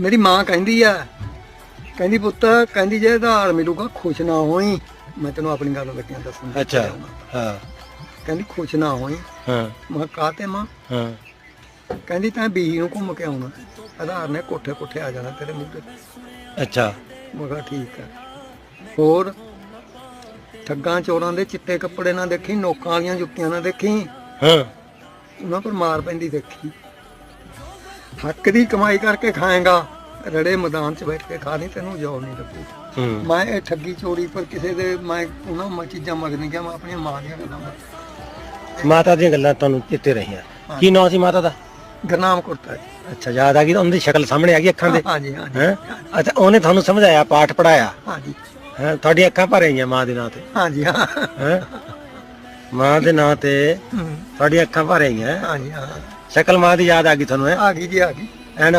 ਮੇਰੀ ਮਾਂ ਕਹਿੰਦੀ ਆ ਕਹਿੰਦੀ ਪੁੱਤ ਕਹਿੰਦੀ ਜੇ ਆਧਾਰ ਮਿਲੂਗਾ ਖੁਸ਼ ਨਾ ਹੋਈ। ਮੈਂ ਤੈਨੂੰ ਆਪਣੀ ਗੱਲ ਲੱਗਿਆ ਦੱਸਣ ਅੱਛਾ ਹਾਂ। ਕਹਿੰਦੀ ਖੁਸ਼ ਨਾ ਹੋਈ। ਹਾਂ। ਮੈਂ ਕਾਹਤੇ ਮਾਂ? ਹਾਂ। ਕਹਿੰਦੀ ਤੈਂ ਬੀਹੀ ਨੂੰ ਘੁੰਮ ਕੇ ਆਉਣਾ। ਆਧਾਰ ਨੇ ਕੋਠੇ ਕੋਠੇ ਆ ਜਾਣਾ ਤੇਰੇ ਮੂੰਹ ਤੇ। ਅੱਛਾ। ਮੈਂ ਕਿਹਾ ਠੀਕ ਹੈ ਹੋਰ ਠੱਗਾਂ ਚੋਰਾਂ ਦੇ ਚਿੱਟੇ ਕੱਪੜੇ ਨਾ ਦੇਖੀ ਨੋਕਾਂ ਵਾਲੀਆਂ ਜੁੱਤੀਆਂ ਨਾ ਦੇਖੀ। ਹਾਂ। ਉਹਨਾਂ ਪਰ ਮਾਰ ਪੈਂਦੀ ਦੇਖੀ। ਹੱਕ ਦੀ ਕਮਾਈ ਕਰਕੇ ਖਾਏਗਾ ਰੜੇ ਮੈਦਾਨ 'ਚ ਬੈਠ ਕੇ ਖਾ ਲਈ ਤੈਨੂੰ ਜੋਰ ਨਹੀਂ ਲੱਗੂ। ਮੈਂ ਇਹ ਠੱਗੀ ਚੋਰੀ ਪਰ ਕਿਸੇ ਦੇ ਮੈਂ ਉਹਨਾਂ ਮੈਂ ਚੀਜ਼ਾਂ ਮੰਗ ਨਹੀਂ ਗਿਆ ਮੈਂ ਆਪਣੀਆਂ ਮਾਂ ਦੀਆਂ ਗੱਲਾਂ ਮਾਤਾ ਦੀਆਂ ਗੱਲਾਂ ਤੁਹਾਨੂੰ ਚਿੱਤੇ ਰਹੀਆਂ। ਕੀ ਨਾਂ ਸੀ ਮਾਤਾ ਦਾ? ਗਰਨਾਮ ਕੁਰਤਾ ਅੱਛਾ ਯਾਦ ਆ ਗਈ ਉਹਨਾਂ ਦੀ ਸ਼ਕਲ ਸਾਹਮਣੇ ਆ ਗਈ ਅੱਖਾਂ ਦੇ? ਹਾਂਜੀ ਹਾਂਜੀ ਹੈ ਅੱਛਾ ਉਹਨੇ ਤੁਹਾਨੂੰ ਸਮਝਾਇਆ ਪਾਠ ਪੜਾਇਆ ਹਾਂਜੀ ਹੈ ਤੁਹਾਡੀਆਂ ਅੱਖਾਂ ਭਰ ਆਈਆਂ ਮਾਂ ਦੇ ਨਾਂ ਤੇ? ਹਾਂਜੀ ਹਾਂ। ਹੈ? ਮਾਂ ਦੇ ਨਾਂ ਤੇ ਹਮ, ਤੁਹਾਡੀਆਂ ਅੱਖਾਂ ਭਰ ਆਈਆਂ ਹਾਂਜੀ ਹਾਂ। ਸ਼ਕਲ ਮਾਂ ਦੀ ਯਾਦ ਆ ਗਈ ਤੁਹਾਨੂੰ ਹੈ? ਆ ਗਈ ਜੀ ਆ ਗਈ। ਐਨ